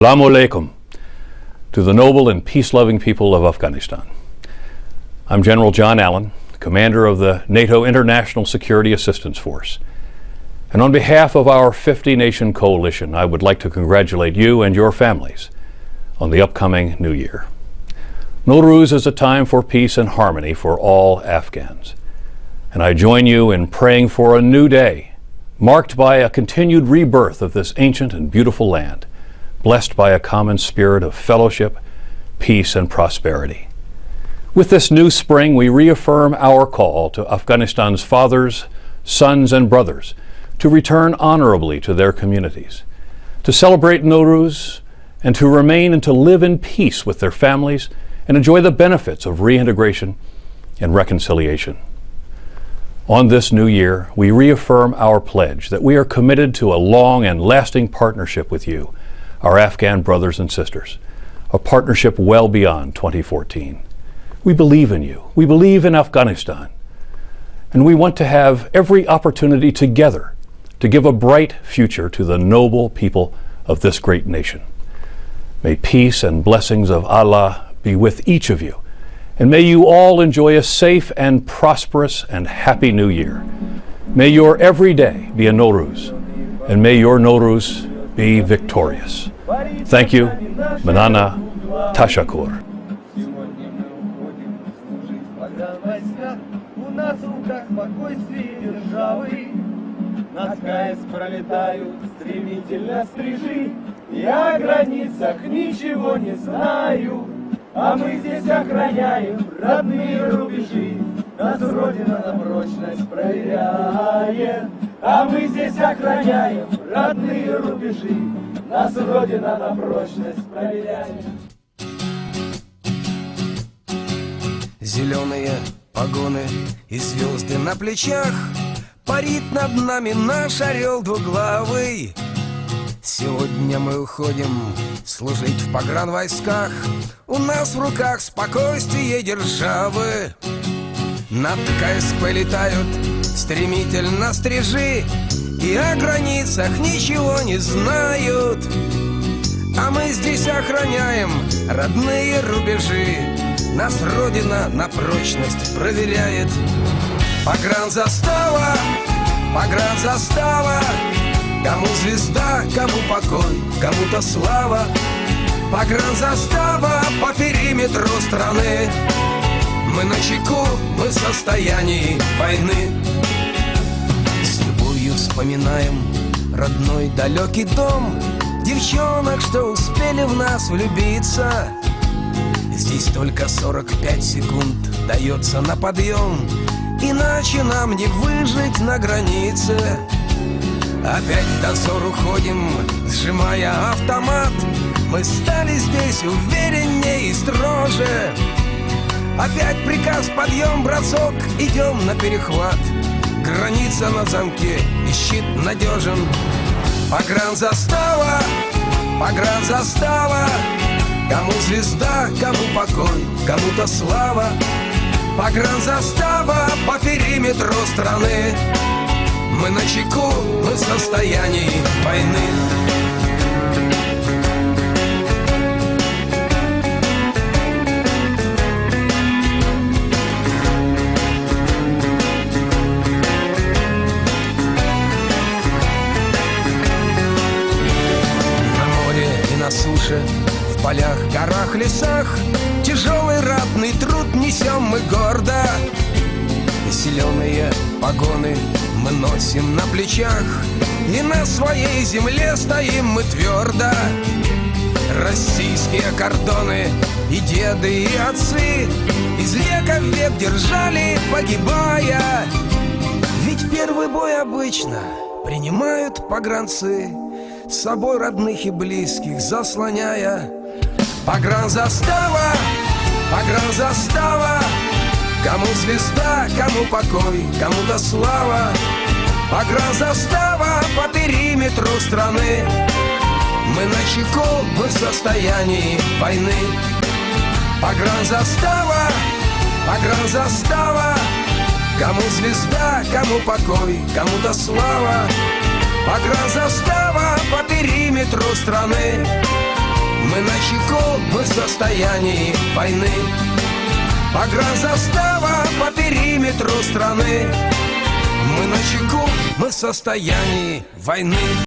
Assalamu alaikum to the noble and peace loving people of Afghanistan. I'm General John Allen, commander of the NATO International Security Assistance Force. And on behalf of our 50 nation coalition, I would like to congratulate you and your families on the upcoming new year. Nowruz is a time for peace and harmony for all Afghans. And I join you in praying for a new day, marked by a continued rebirth of this ancient and beautiful land blessed by a common spirit of fellowship, peace, and prosperity. With this new spring, we reaffirm our call to Afghanistan's fathers, sons, and brothers to return honorably to their communities, to celebrate Nowruz, and to remain and to live in peace with their families and enjoy the benefits of reintegration and reconciliation. On this new year, we reaffirm our pledge that we are committed to a long and lasting partnership with you our Afghan brothers and sisters, a partnership well beyond 2014. We believe in you. We believe in Afghanistan. And we want to have every opportunity together to give a bright future to the noble people of this great nation. May peace and blessings of Allah be with each of you. And may you all enjoy a safe and prosperous and happy new year. May your every day be a Nowruz. And may your Nowruz be victorious. Thank you, Manana Tashakur. Я о границах ничего не знаю А мы здесь охраняем родные рубежи Нас Родина на прочность проверяет А мы здесь охраняем родные рубежи Нас Родина на прочность проверяет. Зеленые погоны и звезды на плечах Парит над нами наш орел двуглавый. Сегодня мы уходим служить в погранвойсках. У нас в руках спокойствие державы. Над КСП летают стремительно стрижи И о границах ничего не знают. А мы здесь охраняем родные рубежи. Нас Родина на прочность проверяет. Погранзастава, погранзастава Кому звезда, кому покой, кому-то слава. Погранзастава по периметру страны. Мы на чеку, мы в состоянии войны вспоминаем родной далекий дом Девчонок, что успели в нас влюбиться. Здесь только 45 секунд дается на подъем Иначе нам не выжить на границе. Опять в танцор уходим, сжимая автомат. Мы стали здесь увереннее и строже. Опять приказ подъем, браток, идем на перехват Граница на замке и щит надежен. Погранзастава, погранзастава Кому звезда, кому покой, кому-то слава. Погранзастава по периметру страны. Мы на чеку, мы в состоянии войны и суше, в полях, горах, лесах Тяжелый ратный труд несем мы гордо. Зеленые погоны мы носим на плечах И на своей земле стоим мы твердо Российские кордоны и деды, и отцы Из века в век держали, погибая. Ведь первый бой обычно принимают погранцы С собой родных и близких заслоняя. Погранзастава, погранзастава Кому звезда, кому покой, кому-то слава. Погранзастава по периметру страны. Мы на чеку, мы в состоянии войны. Погранзастава, погранзастава Кому звезда, кому покой, кому-то слава Погранзастава по периметру страны. Мы на чеку, мы в состоянии войны. Погранзастава по периметру страны. Мы на чеку, мы в состоянии войны.